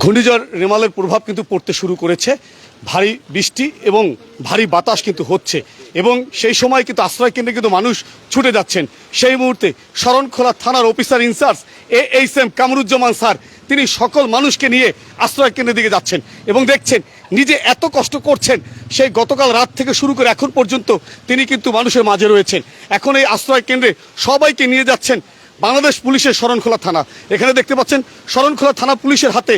ঘূর্ণিঝড় রেমালের প্রভাব কিন্তু পড়তে শুরু করেছে। ভারী বৃষ্টি এবং ভারী বাতাস কিন্তু হচ্ছে এবং সেই সময় কিন্তু আশ্রয় কেন্দ্রে কিন্তু মানুষ ছুটে যাচ্ছেন। সেই মুহূর্তে শরণখোলা থানার officer in charge A H M Kamruzzaman sir, তিনি সকল মানুষকে নিয়ে আশ্রয় কেন্দ্রের দিকে যাচ্ছেন এবং দেখছেন নিজে এত কষ্ট করছেন, সেই গতকাল রাত থেকে শুরু করে এখন পর্যন্ত তিনি কিন্তু মানুষের মাঝে রয়েছেন। এখন এই আশ্রয় কেন্দ্রে সবাইকে নিয়ে যাচ্ছেন বাংলাদেশ পুলিশের শরণখোলা থানা। এখানে দেখতে পাচ্ছেন শরণখোলা থানা পুলিশের হাতে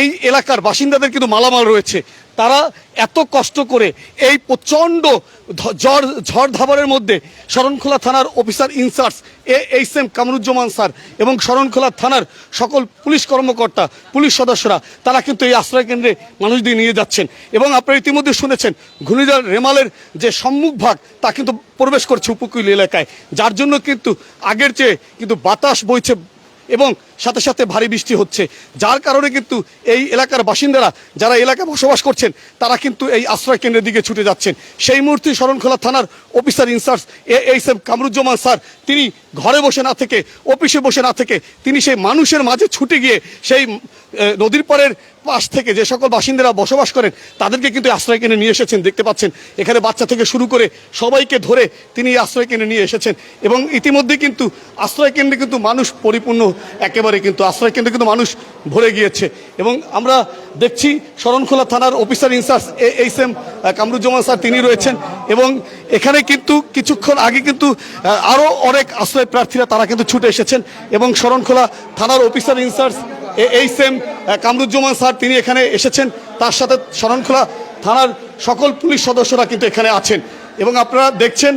এই এলাকার বাসিন্দাদের কিন্তু মালামাল রয়েছে। তারা এত কষ্ট করে এই প্রচণ্ড ঝড় ঝড় ধাবারের মধ্যে শরণখোলা থানার officer in charge A, H M Kamruzzaman sir এবং শরণখোলা থানার সকল পুলিশ কর্মকর্তা, পুলিশ সদস্যরা, তারা কিন্তু এই আশ্রয় কেন্দ্রে মানুষদের নিয়ে যাচ্ছেন এবং আপনারা ইতিমধ্যে শুনেছেন ঘূর্ণিঝড় রেমালের যে সম্মুখ ভাগ, তা কিন্তু প্রবেশ করছে উপকূল এলাকায়। যার জন্য কিন্তু আগের চেয়ে কিন্তু বাতাস বইছে এবং সাথে সাথে ভারী বৃষ্টি হচ্ছে। যার কারণে কিন্তু এই এলাকার বাসিন্দারা, যারা এলাকায় বসবাস করছেন, তারা কিন্তু এই আশ্রয় কেন্দ্রের দিকে ছুটে যাচ্ছেন। সেই মুহূর্তে শরণখোলা থানার officer in charge A H M Kamruzzaman sir, তিনি ঘরে বসে না থেকে, অফিসে বসে না থেকে, তিনি সেই মানুষের মাঝে ছুটে গিয়ে সেই নদীর পাড়ের পাশ থেকে যে সকল বাসিন্দারা বসবাস করেন, তাদেরকে কিন্তু আশ্রয় কেন্দ্রে নিয়ে এসেছেন, দেখতে পাচ্ছেন। এখানে বাচ্চা থেকে শুরু করে সবাইকে ধরে তিনি আশ্রয় কেন্দ্রে নিয়ে এসেছেন। এবং ইতিমধ্যে কিন্তু আশ্রয় কেন্দ্রে কিন্তু মানুষ পরিপূর্ণ, একেবারে কিন্তু আশ্রয় কেন্দ্রে কিন্তু মানুষ ভরে গিয়েছে। এবং আমরা দেখছি শরণখোলা থানার officer in charge A H M Kamruzzaman sir, তিনি রয়েছেন। এবং এখানে কিন্তু কিছুক্ষণ আগে কিন্তু আরও অনেক আশ্রয় প্রার্থীরা তারা কিন্তু ছুটে এসেছেন। এবং শরণখোলা থানার officer in charge A H M Kamruzzaman sir তিনি এখানে এসেছেন। তার সাথে শরণখোলা থানার সকল পুলিশ সদস্যরা কিন্তু এখানে আছেন। এবং আপনারা দেখছেন,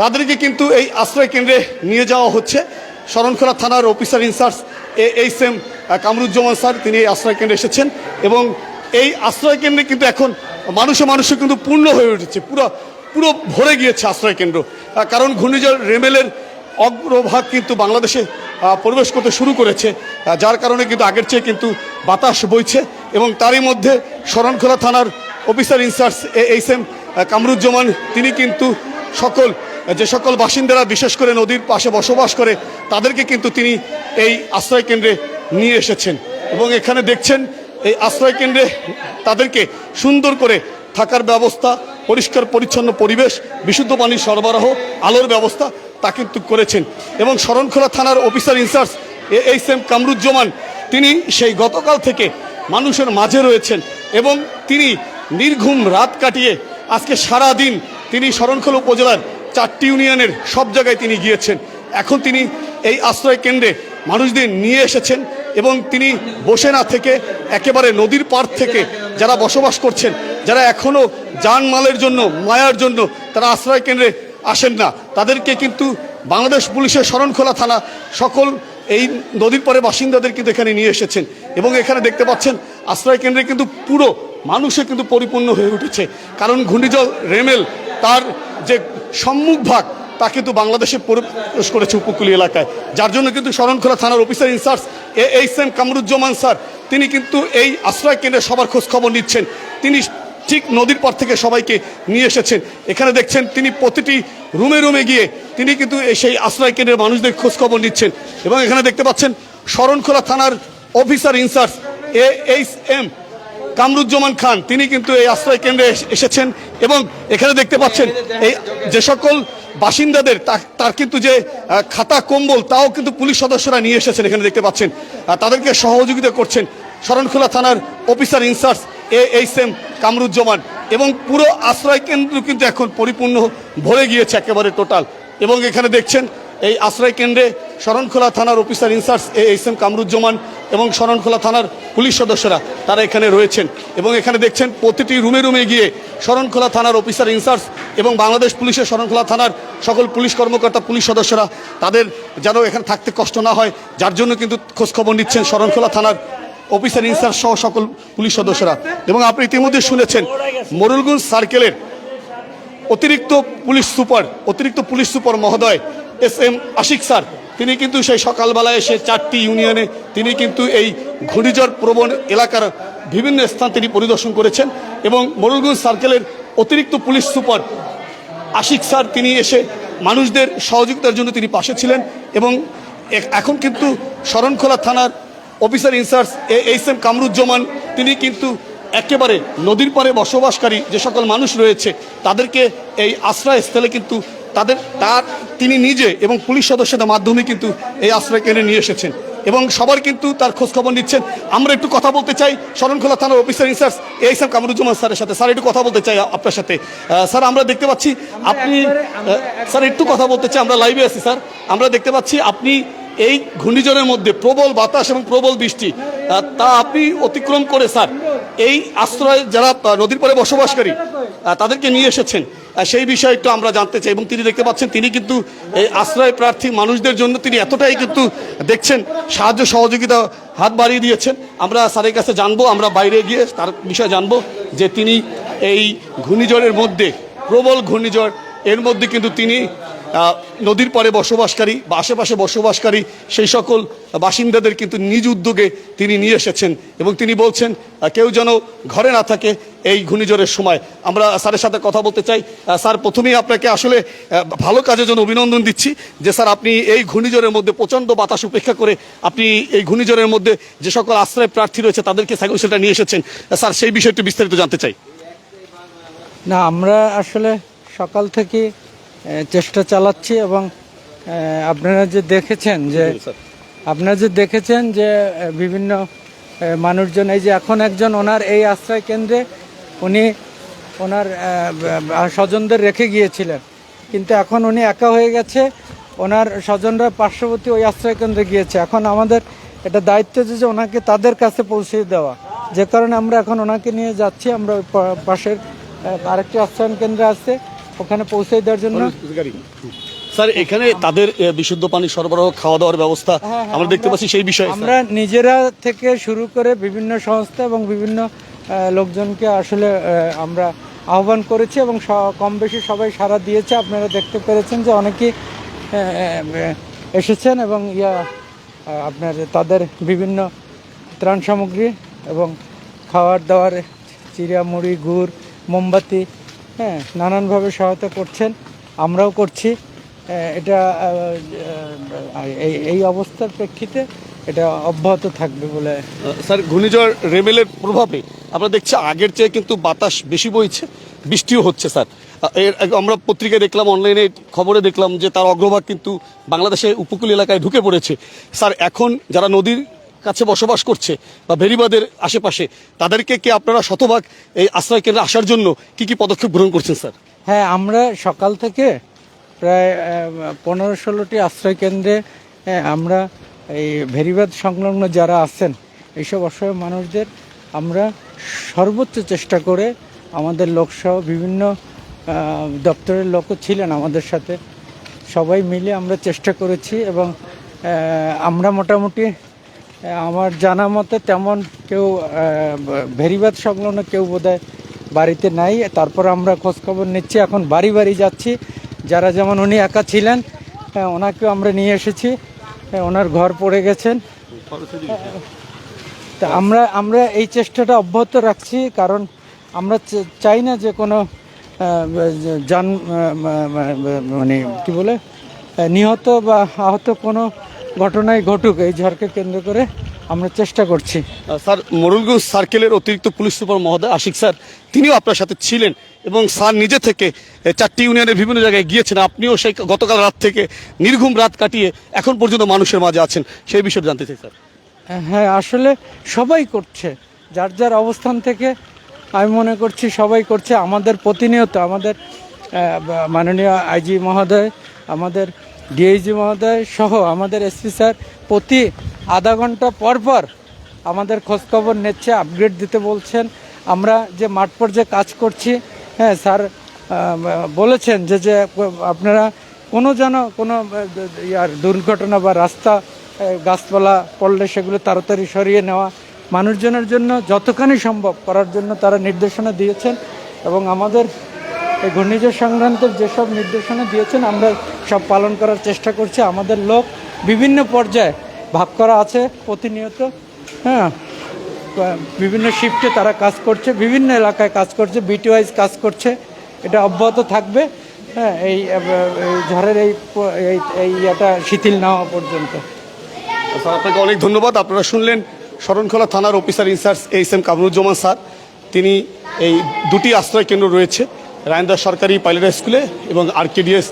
তাদেরকে কিন্তু এই আশ্রয় কেন্দ্রে নিয়ে যাওয়া হচ্ছে। শরণখোলা থানার officer in charge A H M Kamruzzaman sir তিনি এই আশ্রয় কেন্দ্রে এসেছেন। এবং এই আশ্রয় কেন্দ্রে কিন্তু এখন মানুষে মানুষে কিন্তু পূর্ণ হয়ে উঠেছে। পুরো পুরো ভরে গিয়েছে আশ্রয় কেন্দ্র। কারণ ঘূর্ণিঝড় রেমেলের অগ্রভাগ কিন্তু বাংলাদেশে প্রবেশ করতে শুরু করেছে। যার কারণে কিন্তু আগের চেয়ে কিন্তু বাতাস বইছে এবং তারই মধ্যে শরণখোলা থানার officer in charge A H M Kamruzzaman, তিনি কিন্তু সকল, যে সকল বাসিন্দারা বিশেষ করে নদীর পাশে বসবাস করে, তাদেরকে কিন্তু তিনি এই আশ্রয় কেন্দ্রে নিয়ে এসেছেন। এবং এখানে দেখছেন, এই আশ্রয় কেন্দ্রে তাদেরকে সুন্দর করে থাকার ব্যবস্থা, পরিষ্কার, পরিচ্ছন্ন পরিবেশ, বিশুদ্ধ পানির সরবরাহ, আলোর ব্যবস্থা তা কিন্তু করেছেন। এবং শরণখোলা থানার officer in charge H M Kamruzzaman, তিনি সেই গতকাল থেকে মানুষের মাঝে রয়েছেন এবং তিনি নির্ঘুম রাত কাটিয়ে আজকে সারা দিন তিনি শরণখোলা উপজেলার চারটি ইউনিয়নের সব জায়গায় তিনি গিয়েছেন। এখন তিনি এই আশ্রয় কেন্দ্রে মানুষদের নিয়ে এসেছেন এবং তিনি বসে না থেকে একেবারে নদীর পার থেকে যারা বসবাস করছেন, যারা এখনও জানমালের জন্য, মায়ার জন্য তারা আশ্রয় কেন্দ্রে আসেন না। তাদেরকে কিন্তু বাংলাদেশ পুলিশের শরণখোলা থানা সকল এই নদীর পরে বাসিন্দাদের কিন্তু এখানে নিয়ে এসেছেন। এবং এখানে দেখতে পাচ্ছেন, আশ্রয় কেন্দ্রে কিন্তু পুরো মানুষে কিন্তু পরিপূর্ণ হয়ে উঠেছে। কারণ ঘূর্ণিঝড় রেমেল, তার যে সম্মুখ ভাগ, তা কিন্তু বাংলাদেশে প্রবেশ করেছে উপকূলীয় এলাকায়। যার জন্য কিন্তু শরণখোলা থানার officer in charge A H M Kamruzzaman sir, তিনি কিন্তু এই আশ্রয় কেন্দ্রে সবার খোঁজ খবর নিচ্ছেন। তিনি ঠিক নদীর পর থেকে সবাইকে নিয়ে এসেছেন। এখানে দেখছেন তিনি প্রতিটি রুমে রুমে গিয়ে তিনি কিন্তু সেই আশ্রয় কেন্দ্রের মানুষদের খোঁজখবর নিচ্ছেন এবং এখানে দেখতে পাচ্ছেন শরণখোলা থানার officer in charge A H M Kamruzzaman Khan. তিনি কিন্তু এই আশ্রয় কেন্দ্রে এস- এসেছেন এবং এখানে দেখতে পাচ্ছেন এই যে সকল বাসিন্দাদের তার কিন্তু যে খাতা কম্বল, তাও কিন্তু পুলিশ সদস্যরা নিয়ে এসেছেন। এখানে দেখতে পাচ্ছেন তাদেরকে সহযোগিতা করছেন। শরণখোলা থানার officer in charge A H M Kamruzzaman এবং পুরো আশ্রয় কেন্দ্র কিন্তু এখন পরিপূর্ণ ভরে গিয়েছে একেবারে টোটাল এবং এখানে দেখছেন এই আশ্রয় কেন্দ্রে শরণখোলা থানার officer in charge A H M Kamruzzaman এবং শরণখোলা থানার পুলিশ সদস্যরা তারা এখানে রয়েছেন এবং এখানে দেখছেন প্রতিটি রুমে রুমে গিয়ে শরণখোলা থানার অফিসার ইনচার্জ এবং বাংলাদেশ পুলিশের শরণখোলা থানার সকল পুলিশ কর্মকর্তা পুলিশ সদস্যরা তাদের যেন এখানে থাকতে কষ্ট না হয়, যার জন্য কিন্তু খোঁজখবর নিচ্ছেন শরণখোলা থানার অফিসার ইনচার্জ সহ সকল পুলিশ সদস্যরা। এবং আপনি ইতিমধ্যে শুনেছেন, মরুলগঞ্জ সার্কেলের অতিরিক্ত পুলিশ সুপার, অতিরিক্ত পুলিশ সুপার মহোদয় এস এম আশিক স্যার, তিনি কিন্তু সেই সকালবেলায় এসে চারটি ইউনিয়নে, তিনি কিন্তু এই ঘূর্ণিঝড় প্রবণ এলাকার বিভিন্ন স্থান তিনি পরিদর্শন করেছেন। এবং মরুলগঞ্জ সার্কেলের অতিরিক্ত পুলিশ সুপার আশিক স্যার, তিনি এসে মানুষদের সহযোগিতার জন্য তিনি পাশে ছিলেন। এবং এখন কিন্তু শরণখোলা থানার officer in charge H M Kamruzzaman, তিনি কিন্তু একেবারে নদীর পারে বসবাসকারী যে সকল মানুষ রয়েছে, তাদেরকে এই আশ্রয়স্থলে কিন্তু তাদের, তার, তিনি নিজে এবং পুলিশ সদস্যদের মাধ্যমে কিন্তু এই আশ্রয় কেন্দ্রে নিয়ে এসেছেন। এবং সবার কিন্তু তার খোঁজখবর নিচ্ছেন। আমরা একটু কথা বলতে চাই শরণখোলা থানার অফিসার ইনচার্জ এই স্যার কামরুজ্জামান স্যারের সাথে। স্যার, একটু কথা বলতে চাই আপনার সাথে। স্যার, আমরা দেখতে পাচ্ছি আপনি স্যার, একটু কথা বলতে চাই। আমরা লাইভে আছি, স্যার। আমরা দেখতে পাচ্ছি আপনি এই ঘূর্ণিঝড়ের মধ্যে প্রবল বাতাস এবং প্রবল বৃষ্টি তা আপনি অতিক্রম করে, স্যার, এই আশ্রয় যারা নদীর পরে বসবাসকারী তাদেরকে নিয়ে এসেছেন। সেই বিষয়ে একটু আমরা জানতে চাই এবং তিনি দেখতে পাচ্ছেন তিনি কিন্তু এই আশ্রয় প্রার্থী মানুষদের জন্য তিনি এতটাই কিন্তু দেখছেন, সাহায্য সহযোগিতা হাত বাড়িয়ে দিয়েছেন। আমরা স্যারের কাছে জানব, আমরা বাইরে গিয়ে তার বিষয়ে জানব যে তিনি এই ঘূর্ণিঝড়ের মধ্যে, প্রবল ঘূর্ণিঝড় এর মধ্যে কিন্তু তিনি নদীর পাড়ে বসবাসকারী বা আশেপাশে বসবাসকারী সেই সকল বাসিন্দাদের কিন্তু নিজ উদ্যোগে তিনি নিয়ে এসেছেন এবং তিনি বলছেন কেউ যেন ঘরে না থাকে এই ঘূর্ণিঝড়ের সময়। আমরা স্যারের সাথে কথা বলতে চাই। স্যার, প্রথমেই আপনাকে আসলে ভালো কাজের জন্য অভিনন্দন দিচ্ছি যে স্যার, আপনি এই ঘূর্ণিঝড়ের মধ্যে প্রচণ্ড বাতাস উপেক্ষা করে আপনি এই ঘূর্ণিঝড়ের মধ্যে যে সকল আশ্রয় প্রার্থী রয়েছে তাদেরকে সাইকেল শেল্টার নিয়ে এসেছেন। স্যার, সেই বিষয়টি বিস্তারিত জানতে চাই। না, আমরা আসলে সকাল থেকে চেষ্টা চালাচ্ছি এবং আপনারা যে দেখেছেন যে আপনারা যে দেখেছেন যে বিভিন্ন মানুষজন এই যে এখন একজন ওনার এই আশ্রয় কেন্দ্রে উনি ওনার স্বজনদের রেখে গিয়েছিলেন। কিন্তু এখন উনি একা হয়ে গেছে। ওনার স্বজনরা পার্শ্ববর্তী ওই আশ্রয় কেন্দ্রে গিয়েছে। এখন আমাদের এটা দায়িত্ব যে যে ওনাকে তাদের কাছে পৌঁছে দেওয়া। যে কারণে আমরা এখন ওনাকে নিয়ে যাচ্ছি। আমরা পাশের আরেকটি আশ্রয় কেন্দ্রে আছে। ওখানে পৌঁছে দেওয়ার জন্য? স্যার এখানে তাদের বিশুদ্ধ পানি সরবরাহ খাওয়া দাওয়ার ব্যবস্থা হ্যাঁ, হ্যাঁ, আমরা দেখতে পাচ্ছি সেই বিষয়ে আমরা নিজেরা থেকে শুরু করে বিভিন্ন সংস্থা এবং বিভিন্ন লোকজনকে আসলে আমরা আহ্বান করেছি এবং কম বেশি সবাই সাড়া দিয়েছে। আপনারা দেখতে পেরেছেন যে অনেকেই এসেছেন এবং ইয়া আপনার তাদের বিভিন্ন ত্রাণ সামগ্রী এবং খাওয়ার দাওয়ার চিড়া মুড়ি গুড় মোমবাতি হ্যাঁ নানানভাবে সহায়তা করছেন, আমরাও করছি। এটা এই অবস্থার প্রেক্ষিতে এটা অব্যাহত থাকবে বলে স্যার, ঘূর্ণিঝড় রেমেলের প্রভাবে আমরা দেখছি আগের চেয়ে কিন্তু বাতাস বেশি বইছে, বৃষ্টিও হচ্ছে, স্যার। এর আমরা পত্রিকায় দেখলাম, অনলাইনে খবরে দেখলাম যে তার অগ্রভাগ কিন্তু বাংলাদেশের উপকূল এলাকায় ঢুকে পড়েছে। স্যার, এখন যারা নদীর কাছে বসবাস করছে বা ভেরিবাদের আশেপাশে, তাদেরকে কি আপনারা শতভাগ এই আশ্রয় কেন্দ্রে আসার জন্য কি কি পদক্ষেপ গ্রহণ করছেন, স্যার? হ্যাঁ আমরা সকাল থেকে প্রায় পনেরো ষোলোটি আশ্রয় কেন্দ্রে আমরা এই ভেরিবাদ সংলগ্ন যারা আছেন এইসব অসহায় মানুষদের আমরা সর্বোচ্চ চেষ্টা করে আমাদের লোকসহ বিভিন্ন দপ্তরের লোকও ছিলেন আমাদের সাথে। সবাই মিলে আমরা চেষ্টা করেছি এবং আমরা মোটামুটি আমার জানা মতে তেমন কেউ ভেরিবাদ সংলগ্ন কেউ বোধহয় বাড়িতে নাই। তারপর আমরা খোঁজখবর নিচ্ছি এখন বাড়ি বাড়ি যাচ্ছি। যারা যেমন উনি একা ছিলেন হ্যাঁ, ওনাকেও আমরা নিয়ে এসেছি। হ্যাঁ, ওনার ঘর পড়ে গেছেন। তা আমরা আমরা এই চেষ্টাটা অব্যাহত রাখছি কারণ আমরা চাই না যে কোনো যান মানে কি বলে নিহত বা আহত কোনো ঘটনাই ঘটুক এই ঝড়কে কেন্দ্র করে আমরা চেষ্টা করছি। স্যার মোরলগঞ্জ সার্কেলের অতিরিক্ত পুলিশ সুপার মহোদয় আশিক স্যার তিনিও আপনার সাথে ছিলেন এবং স্যার নিজে থেকে চারটি ইউনিয়নের বিভিন্ন জায়গায় গিয়েছেন। আপনিও সেই গতকাল রাত থেকে নির্ঘুম রাত কাটিয়ে এখন পর্যন্ত মানুষের মাঝে আছেন। সেই বিষয়ে জানতে চাই স্যার। হ্যাঁ আসলে সবাই করছে। যার যার অবস্থান থেকে আমি মনে করছি সবাই করছে। আমাদের প্রতিনিয়ত আমাদের মাননীয় আইজি মহোদয় আমাদের ডিআইজি মহোদয় সহ আমাদের এসপি স্যার প্রতি আধা ঘণ্টা পর পর আমাদের খোঁজখবর নিচ্ছে আপগ্রেড দিতে বলছেন। আমরা যে মাঠ পর্যায়ে কাজ করছি হ্যাঁ স্যার বলেছেন যে যে, আপনারা কোনো যেন কোনো ইয়ার দুর্ঘটনা বা রাস্তা গাছপালা পড়লে সেগুলো তাড়াতাড়ি সরিয়ে নেওয়া, মানুষজনের জন্য যতখানি সম্ভব করার জন্য তারা নির্দেশনা দিয়েছেন এবং আমাদের এই ঘূর্ণিঝড় সংক্রান্ত যেসব নির্দেশনা দিয়েছেন, আমরা সব পালন করার চেষ্টা করছি। আমাদের লোক বিভিন্ন পর্যায়ে ভাগ করা আছে, প্রতিনিয়ত হ্যাঁ বিভিন্ন শিফটে তারা কাজ করছে, বিভিন্ন এলাকায় কাজ করছে বিটি ওয়াইজ কাজ করছে, এটা অব্যাহত থাকবে হ্যাঁ এই ঝড়ের এই এই ইয়েটা শিথিল না হওয়া পর্যন্ত। স্যার আপনাকে অনেক ধন্যবাদ। আপনারা শুনলেন শরণখোলা থানার officer in charge H M Kamruzzaman sir. তিনি এই দুটি আশ্রয় কেন্দ্র রয়েছে। রায়ন্দা সরকারি পাইলট স্কুলে এবং আরকেডিএস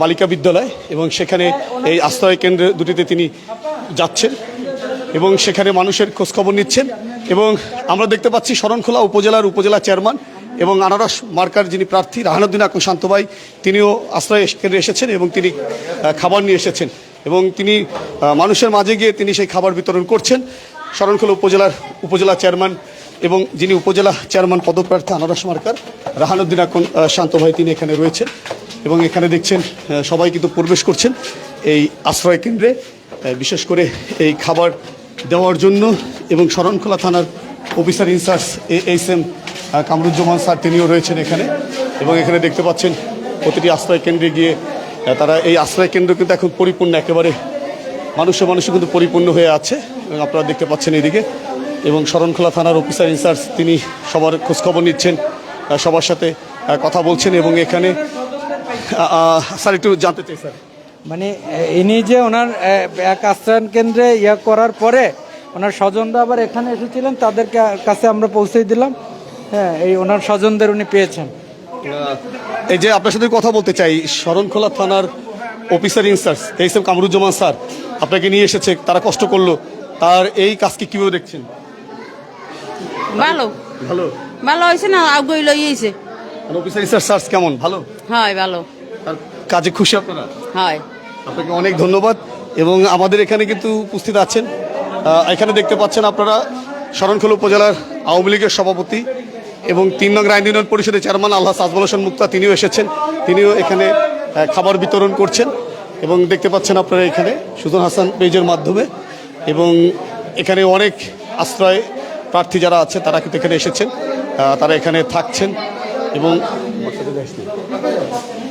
বালিকা বিদ্যালয় এবং সেখানে এই আশ্রয় কেন্দ্র দুটিতে তিনি যাচ্ছেন এবং সেখানে মানুষের খোঁজখবর নিচ্ছেন এবং আমরা দেখতে পাচ্ছি শরণখোলা উপজেলার উপজেলা চেয়ারম্যান এবং আনারস মার্কার যিনি প্রার্থী, রাহানুদ্দিন আকু শান্তভাই, তিনিও আশ্রয় কেন্দ্রে এসেছেন এবং তিনি খাবার নিয়ে এসেছেন এবং তিনি মানুষের মাঝে গিয়ে তিনি সেই খাবার বিতরণ করছেন। শরণখোলা উপজেলার উপজেলা চেয়ারম্যান এবং যিনি উপজেলা চেয়ারম্যান পদপ্রার্থী আনারস মার্কার রাহানুদ্দিন আহ, শান্ত ভাই তিনি এখানে রয়েছেন। এবং এখানে দেখছেন সবাই কিন্তু প্রবেশ করছেন এই আশ্রয় কেন্দ্রে। বিশেষ করে এই খাবার দেওয়ার জন্য এবং শরণখোলা থানার officer in charge H M Kamruzzaman sir তিনিও রয়েছেন এখানে। এবং এখানে দেখতে পাচ্ছেন প্রতিটি আশ্রয় কেন্দ্রে গিয়ে তারা এই আশ্রয় কেন্দ্র কিন্তু এখন পরিপূর্ণ একেবারে মানুষে মানুষে কিন্তু পরিপূর্ণ হয়ে আছে। এবং আপনারা দেখতে পাচ্ছেন এদিকে এবং শরণখোলা থানার অফিসার ইনচার্জ তিনি সবার খোঁজখবর নিচ্ছেন সবার সাথে কথা বলছেন এবং এখানে স্যার একটু জানতে চাই স্যার। মানে ইনি যে ওনার এক আশ্রয়ন কেন্দ্রে ইয়া করার পরে ওনার স্বজনরা আবার এখানে এসেছিলেন তাদের কাছে আমরা পৌঁছে দিলাম। হ্যাঁ এই ওনার স্বজনদের উনি পেয়েছেন। এই যে আপনার সাথে কথা বলতে চাই শরণখোলা থানার officer in charge M Kamruzzaman sir আপনাকে নিয়ে এসেছে তারা কষ্ট করল তার এই কাজকে কীভাবে দেখছেন? ভালো? ভালো। ভালো হয়েছে না? আগুই লই হয়েছে অফিসার স্যার কেমন? ভালো? হয় ভালো। কাজে খুশি আপনারা? হয়। আপনাকে অনেক ধন্যবাদ। এবং আমাদের এখানে কিন্তু উপস্থিত আছেন। এখানে দেখতে পাচ্ছেন আপনারা শরণখোলা উপজেলার আওয়ামী লীগের সভাপতি এবং তিন নং রায় ইউনিয়ন পরিষদের চেয়ারম্যান আল্লাহ সাজবল হোসেন মুক্তা তিনিও এসেছেন। তিনিও এখানে খাবার বিতরণ করছেন। এবং দেখতে পাচ্ছেন আপনারা এখানে সুজন হাসান পেজের মাধ্যমে। এবং এখানে অনেক আশ্রয় প্রার্থী যারা আছে, তারা কিন্তু এখানে এসেছেন তারা এখানে থাকছেন এবং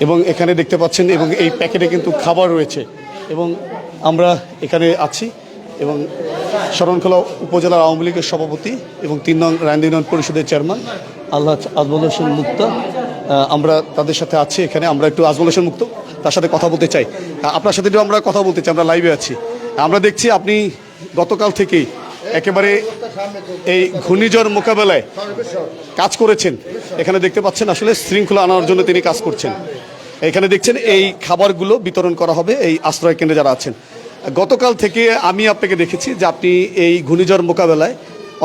এবং এখানে দেখতে পাচ্ছেন এবং এই প্যাকেটে কিন্তু খাবার রয়েছে এবং আমরা এখানে আছি এবং শরণখোলা উপজেলার আওয়ামী লীগের সভাপতি এবং তিন নং রায়ন ইউনিয়ন পরিষদের চেয়ারম্যান, আল্লাহ আজমল হোসেন মুক্তা। আমরা তাদের সাথে আছি এখানে, আমরা একটু আজমল হোসেন মুক্ত তার সাথে কথা বলতে চাই। আপনার সাথে আমরা কথা বলতে চাই, আমরা লাইভে আছি। আমরা দেখছি আপনি গতকাল থেকেই একেবারে এই ঘূর্ণিঝড় মোকাবেলায় কাজ করেছেন। এখানে দেখতে পাচ্ছেন আসলে শৃঙ্খলা আনার জন্য তিনি কাজ করছেন। এখানে দেখছেন এই খাবারগুলো বিতরণ করা হবে, এই আশ্রয় কেন্দ্রে যারা আছেন। গতকাল থেকে আমি আপনাকে দেখেছি যে আপনি এই ঘূর্ণিঝড় মোকাবেলায়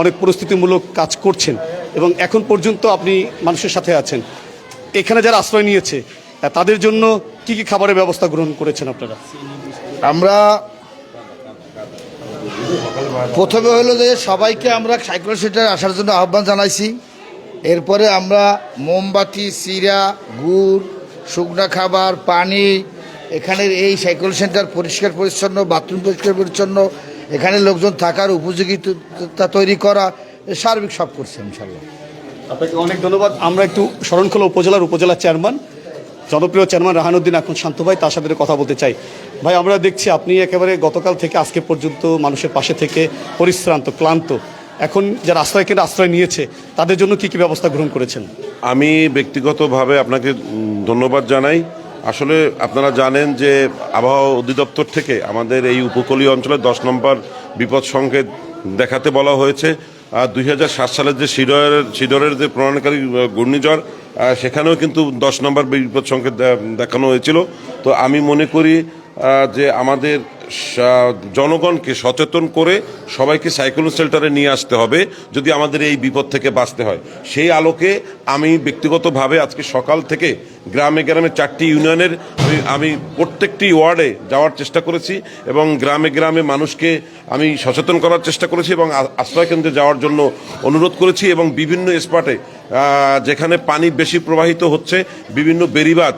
অনেক পরিস্থিতিমূলক কাজ করছেন এবং এখন পর্যন্ত আপনি মানুষের সাথে আছেন। এখানে যারা আশ্রয় নিয়েছে, তাদের জন্য কি কি খাবারের ব্যবস্থা গ্রহণ করেছেন আপনারা? আমরা প্রথমে হলো যে সবাইকে আমরা সাইকেল সেন্টারে আসার জন্য আহ্বান জানাইছি। এরপরে আমরা মোমবাতি চিরা গুড়, শুকনো খাবার, পানি, এখানের এই সাইকেল সেন্টার পরিষ্কার পরিচ্ছন্ন, বাথরুম পরিষ্কার পরিচ্ছন্ন, এখানে লোকজন থাকার উপযোগিতা তৈরি করা সার্বিক সব করছে ইনশাল্লাহ আপনাকে অনেক ধন্যবাদ। আমরা একটু শরণখোলা উপজেলার উপজেলা চেয়ারম্যান জনপ্রিয় চেয়ারম্যান রাহানুদ্দিন এখন শান্ত ভাই, তার সাথে কথা বলতে চাই। ভাই, আমরা দেখছি আপনি একেবারে গতকাল থেকে আজকে পর্যন্ত মানুষের পাশে থেকে পরিশ্রান্ত, ক্লান্ত। এখন যারা আশ্রয় কেন্দ্রে আশ্রয় নিয়েছে, তাদের জন্য কি কি ব্যবস্থা গ্রহণ করেছেন? আমি ব্যক্তিগতভাবে আপনাকে ধন্যবাদ জানাই। আসলে আপনারা জানেন যে আবহাওয়া অধিদপ্তর থেকে আমাদের এই উপকূলীয় অঞ্চলে দশ নম্বর বিপদ সংকেত দেখাতে বলা হয়েছে। আর দুই সালের যে শিডরের শিডরের যে প্রণয়নকারী ঘূর্ণিঝড় সেখানেও কিন্তু দশ নম্বর বিপদ সংকেত দেখানো হয়েছিল। তো আমি মনে করি যে আমাদের জনগণকে সচেতন করে সবাইকে সাইক্লোন শেল্টারে নিয়ে আসতে হবে, যদি আমাদের এই বিপদ থেকে বাঁচতে হয়। সেই আলোকে আমি ব্যক্তিগতভাবে আজকে সকাল থেকে গ্রামে গ্রামে চারটি ইউনিয়নের আমি- আমি প্রত্যেকটি ওয়ার্ডে যাওয়ার চেষ্টা করেছি এবং গ্রামে গ্রামে মানুষকে আমি সচেতন করার চেষ্টা করেছি এবং আশ্রয়কেন্দ্রে যাওয়ার জন্য অনুরোধ করেছি এবং বিভিন্ন স্পটে যেখানে পানি বেশি প্রবাহিত হচ্ছে, বিভিন্ন বেরিবাদ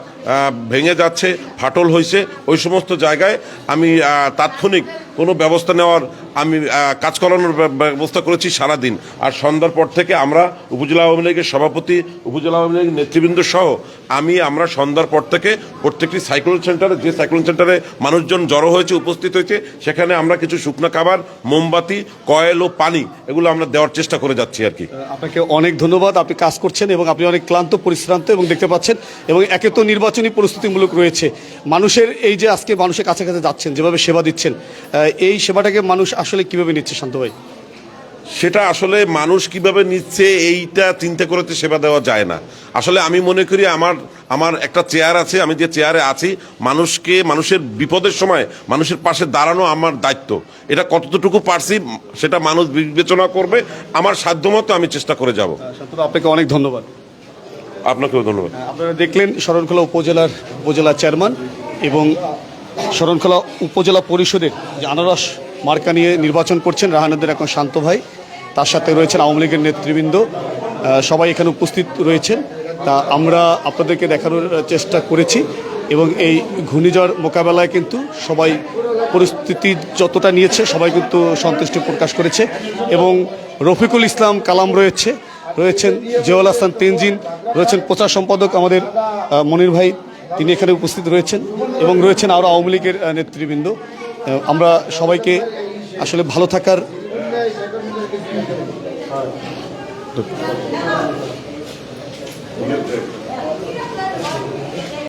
ভেঙে যাচ্ছে, ফাটল হয়েছে ওই সমস্ত জায়গায় আমি তাৎক্ষণিক কোনো ব্যবস্থা নেওয়ার আমি কাজ করানোর ব্যবস্থা করেছি সারাদিন। আর সন্ধ্যার পর থেকে আমরা উপজেলা আওয়ামী লীগের সভাপতি, উপজেলা আওয়ামী লীগের নেতৃবৃন্দ সহ আমি, আমরা সন্ধ্যার পর থেকে প্রত্যেকটি সাইক্লোন সেন্টারে, যে সাইক্লোন সেন্টারে মানুষজন জড়ো হয়েছে, উপস্থিত হয়েছে, সেখানে আমরা কিছু শুকনো খাবার, মোমবাতি, কয়েল ও পানি, এগুলো আমরা দেওয়ার চেষ্টা করে যাচ্ছি আর কি। আপনাকে অনেক ধন্যবাদ। আপনি কাজ করছেন এবং আপনি অনেক ক্লান্ত, পরিশ্রান্ত এবং দেখতে পাচ্ছেন এবং একে তো নির্বাচনী পরিস্থিতিমূলক রয়েছে। মানুষের এই যে আজকে মানুষের কাছে কাছে যাচ্ছেন, যেভাবে সেবা দিচ্ছেন এই সেবাটাকে মানুষ আসলে কীভাবে নিচ্ছে শান্ত ভাই? সেটা আসলে মানুষ কীভাবে নিচ্ছে এইটা চিন্তা করতে সেবা দেওয়া যায় না। আসলে আমি মনে করি আমার আমার একটা চেয়ার আছে আমি যে চেয়ারে আছি মানুষকে মানুষের বিপদের সময় মানুষের পাশে দাঁড়ানো আমার দায়িত্ব। এটা কতটুকু পারছি সেটা মানুষ বিবেচনা করবে আমার সাধ্যমতো আমি চেষ্টা করে যাব। আপনাকে অনেক ধন্যবাদ। আপনাকেও ধন্যবাদ। আপনারা দেখলেন শরণখোলা উপজেলার উপজেলা চেয়ারম্যান এবং শরণখোলা উপজেলা পরিষদের যে আনারস মার্কা নিয়ে নির্বাচন করছেন রাহানুদ্দিন এখন শান্ত ভাই। তার সাথে রয়েছেন আওয়ামী লীগের নেতৃবৃন্দ। সবাই এখানে উপস্থিত রয়েছেন। তা আমরা আপনাদেরকে দেখানোর চেষ্টা করেছি এবং এই ঘূর্ণিঝড় মোকাবেলায় কিন্তু সবাই পরিস্থিতি যতটা নিয়েছে, সবাই কিন্তু সন্তুষ্টি প্রকাশ করেছে এবং রফিকুল ইসলাম কালাম রয়েছে, রয়েছেন জিয়াউল হাসান তেনজিন, রয়েছেন প্রচার সম্পাদক আমাদের মনির ভাই, তিনি এখানে উপস্থিত রয়েছেন এবং রয়েছেন আরও আওয়ামী লীগের নেতৃবৃন্দ। আমরা সবাইকে আসলে ভালো থাকার